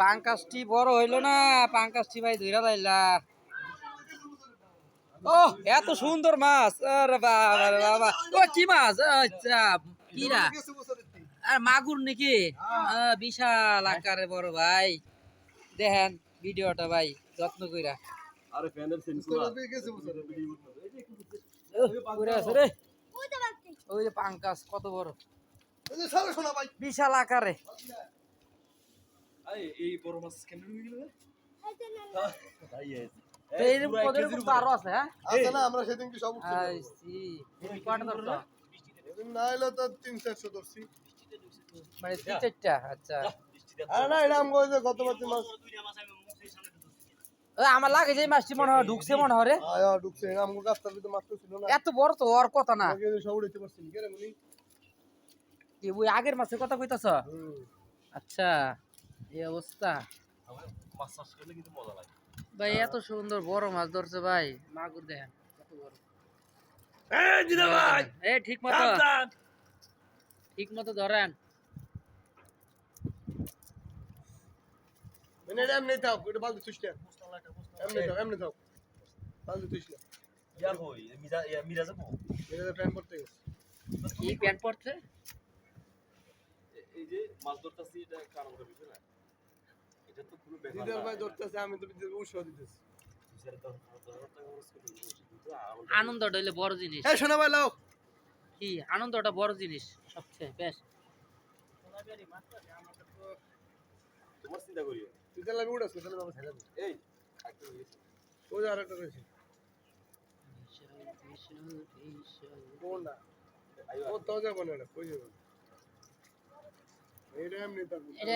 পাঙ্কাসটি বড় হইল না পাঙ্কাসটি ভাই ধইরা লাইলা। ও এত সুন্দর মাছ আরে বাবা রে বাবা। ও কি মাছ? আচ্ছা কিরা? আর মাগুর নাকি? বিশাল আকারে বড় ভাই। দেখেন ভিডিওটা ভাই যত্ন কইরা। আরে ফ্যানের আছে রে। ওই যে পাঙ্কাস কত বড়। বিশাল আকারে। আরে এই বড় মাছ কেন নিয়ে গেল? তাই আছে তো এই পদের উপর আরও আছে হ্যাঁ? আছে না আমরা সেদিন কি সব উঠছি। আই কয়টা ধরছো? সেদিন না এলো তো তিন চারশো ধরছি। মানে তিন চারটা আচ্ছা। আরে না এটা আমি কইছে গত বছর মাস আমার লাগে যে এই মাছটি মনে হয় ঢুকছে মনে হয় রে। ঢুকছে। আমগো গাছটার ভিতরে মাছ ছিল না। এত বড় তো ওর কথা না। সব উড়াইতে মনি? কি ওই আগের মাছের কথা কইতাছ? আচ্ছা। এই অবস্থা। ভাই এত সুন্দর বড় মাছ ধরছে ভাই। মাগুর দেখেন কত বড়। এই ঠিক মতো। ঠিক মতো ধরেন। মানে এমনি থাক এটা বালতি তুইস না। এমনি থাক এমনি থাক বালতি তুইস না। ইয়া কই? মিরা মিরা যাব এটা প্ল্যান করতে গেছে। কি প্যান্ট পড়ছে এই যে মাছ ধরতাছি এটা কারণ বিষয় না দিদার ভাই ধরতেছে আমি তো উৎসাহ দিতেছি। আনন্দটা হইলে বড় জিনিস। এই শোনা ভাই লাও। কি আনন্দটা বড় জিনিস সবচেয়ে বেশ। তোমার চিন্তা করিও। তুই তাহলে আমি উড়াচ্ছি তাহলে বাবা ছেড়ে দে এই। ওই যে আরেকটা রয়েছে। কোনটা? ও তো যাব না কই যাব? এটা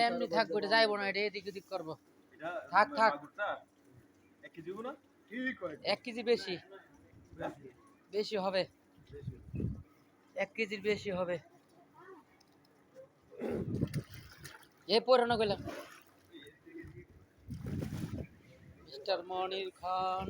এমনি থাকবে এটা যাইবো না এটা এদিক ওদিক করব। থাক, থাক। এক কেজি হইবো না? কি কয়? এক কেজি বেশি। বেশি। হবে। এক কেজির বেশি হবে। এ পরে না গেলাম মিস্টার মনির খান।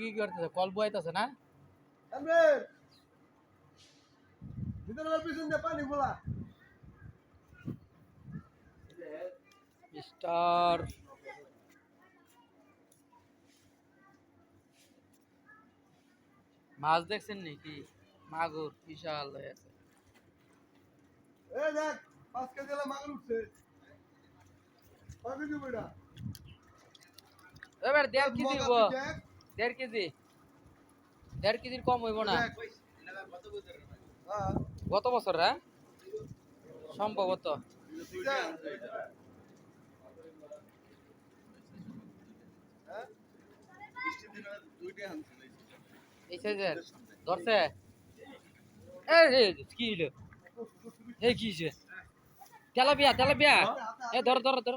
কি করতেছে? কল বইতেছে না? পানি বলা মাছ দেখছেন নাকি? মাগুর বিশাল হয়ে আছে। এই দেখ পাঁচ কেজি মাগুর উঠছে। এবার দেড় কেজি হইব। দেড় কেজি। দেড় কেজির কম হইব না। গত বছর হ্যাঁ? সম্ভবত? এই সাইজের ধরছে? কি হইল? এই কি হইছে? Tilapia tilapia. এ ধর ধর ধর।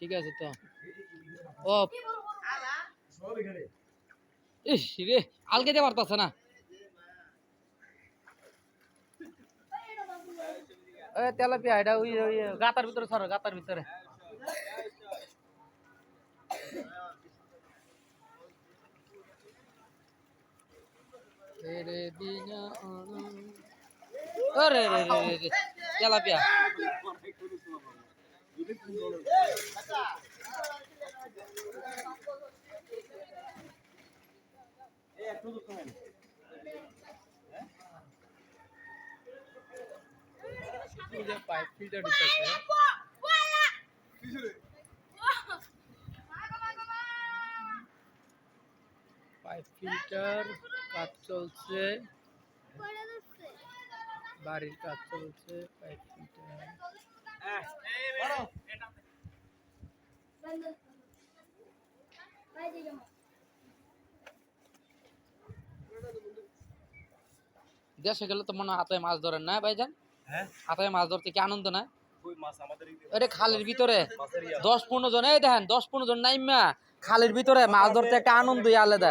ঠিক আছে তো। এখানে ইস রে আলকে দিয়ে পারতাছে না। তেলাপিয়া, এটা ওই ওই গাতার ভিতরে সর, গাতার ভিতরে। Tilapia. Pipe filter pipe filter কাজ চলছে। বাড়ির কাজ চলছে পাইপ ফিল্টার। দেশে গেলে তো মনে হাতে মাছ ধরেন না ভাইজান? হ্যাঁ? হাতে মাছ ধরতে কি আনন্দ না? এটা খালের ভিতরে। দশ পনেরো জন এই দেখেন দশ পনেরো জন নাইমা খালের ভিতরে মাছ ধরতে একটা আনন্দই আলাদা।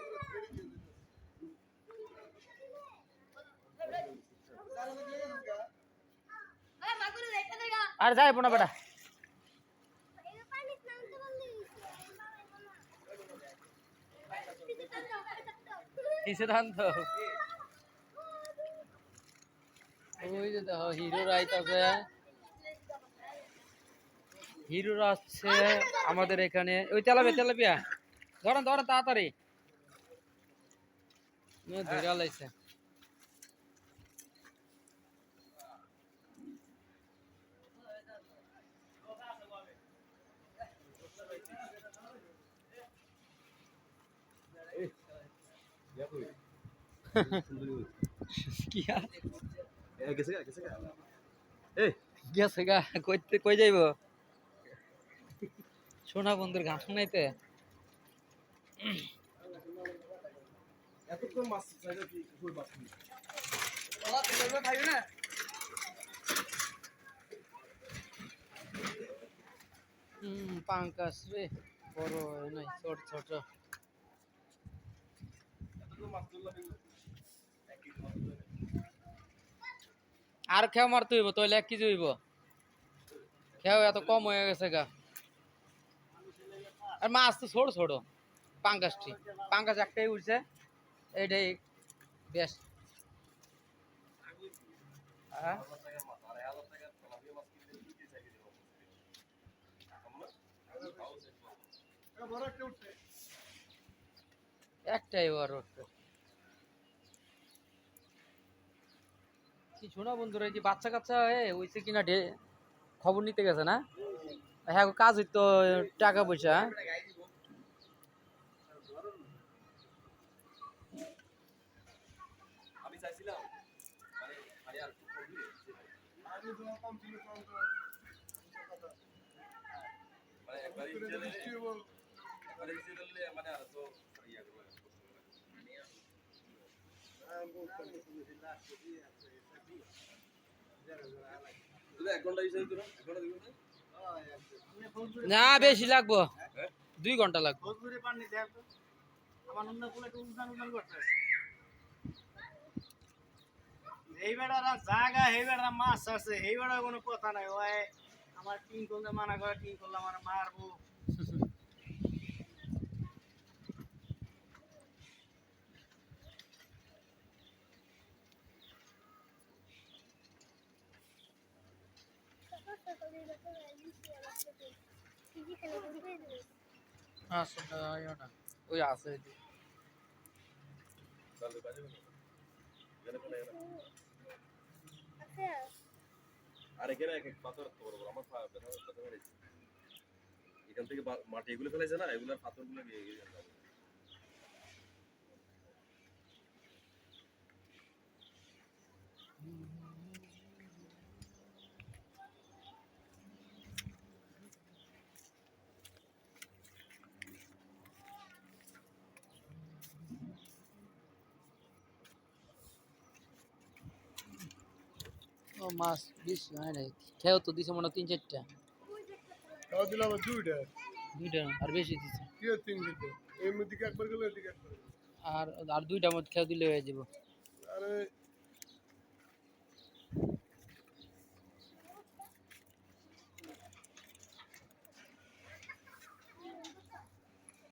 আর যাইবো না বেটা। হিরো আইতাছে হিরো আসছে আমাদের এখানে। ওই তেলাবে তেলাপিয়া ধরেন ধরেন তাড়াতাড়ি। ধরে লাইছে কি এ গেছে গা গেছে গা। এই। গেছে গা কইতে কই যাইব? সোনা বন্ধুর গান শুনাইতে। এত তো মাছ চাইলে কি কই মাছ কি হুম পাঙ্কাস রে বড় নাই ছোট ছোট এত তো মাছ ধরলাম আর খেও মারতে হইব তাহলে এক কেজি হইব। খেও এত কম হয়ে গেছে গা। আর মাছ তো ছোট ছোট পাঙ্কাসটি পাঙ্কাস একটাই উঠছে, এইটাই বেশ হ্যাঁ? একটাই বড় কি শোনা বন্ধুরা, এই যে বাচ্চা কাচ্চা হয়ে হইছে কিনা ডে, খবর নিতে গেছে না? হ্যাঁ কাজ হইতো, টাকা পয়সা মানে না এক ঘণ্টা দিবেন? না না বেশি লাগবো। দুই ঘণ্টা লাগবে। এই বেড়ারা জায়গা এই বেড়া মাছ আছে এই বেড়া কোনো কথা নাই। ওই আমার টিন করলে মানা করে টিন করলে আমার মারবো। ওই আছে কোনো। আর এখানে এক পাথর বড় বড় আমার ব্যথা এখান থেকে মাটি এগুলো ফেলেছে না? এগুলোর পাথরগুলো গিয়ে গিয়ে মাছ বেশি হয় নাই। খেয়েও তো দিছে মনে তিন চারটা। দিলাম দুইটা। দুইটা আর বেশি দিছে। কি তিন চারটা এই মধ্যে একবার গেলে আর আর দুইটা মত খেয়ে দিলে হয়ে যাব। আরে